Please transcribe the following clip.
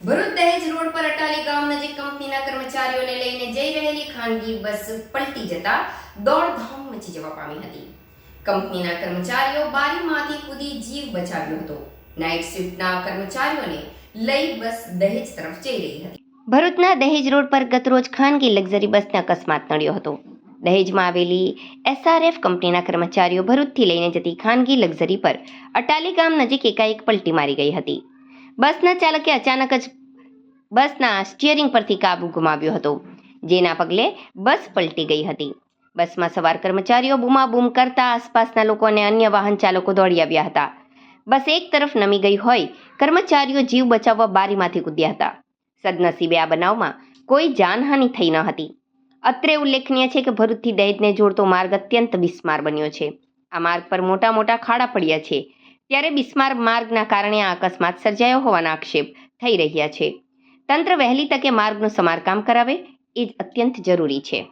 ભરૂચ દહેજ રોડ પર અટાલી ગામ નજીક કંપનીના કર્મચારીઓને લઈને જઈ રહેલી ખાનગી બસ પલટી જતા દોડધામ મચી જવા પામી હતી. કંપનીના કર્મચારીઓ બારીમાંથી કૂદી જીવ બચાવ્યો હતો. નાઇટ શિફ્ટના કર્મચારીઓને લઈ બસ દહેજ તરફ જઈ રહી હતી. ભરૂચના દહેજ રોડ પર ગતરોજ ખાનગી લક્ઝરી બસને અકસ્માત નડ્યો હતો. દહેજમાં આવેલી એસઆરએફ કંપનીના કર્મચારીઓ ભરૂચથી લઈને જતી ખાનગી લક્ઝરી પર અટાલી ગામ નજીક એકાએક પલટી મારી ગઈ હતી. બસના ચાલકે અચાનક જ બસના સ્ટિયરિંગ પરથી કાબુ ગુમાવ્યો હતો. જેના પગલે બસ પલટી ગઈ હતી. બસમાં સવાર કર્મચારીઓ બૂમાબૂમ કરતા આસપાસના લોકો અને અન્ય વાહન ચાલકો દોડી આવ્યા હતા. બસ એક તરફ નમી ગઈ હોય, કર્મચારીઓ જીવ બચાવવા બારીમાંથી કૂદ્યા હતા. સદનસીબે આ બનાવમાં કોઈ જાનહાનિ થઈ ન હતી. અત્રે ઉલ્લેખનીય છે કે ભરૂચથી દહેજને જોડતો માર્ગ અત્યંત બિસ્માર બન્યો છે. આ માર્ગ પર મોટા મોટા ખાડા પડ્યા છે. ત્યારે બિસ્માર માર્ગના કારણે આ અકસ્માત સર્જાયો હોવાના આક્ષેપ થઈ રહ્યા છે. તંત્ર વહેલી તકે માર્ગનું સમારકામ કરાવે એ અત્યંત જરૂરી છે.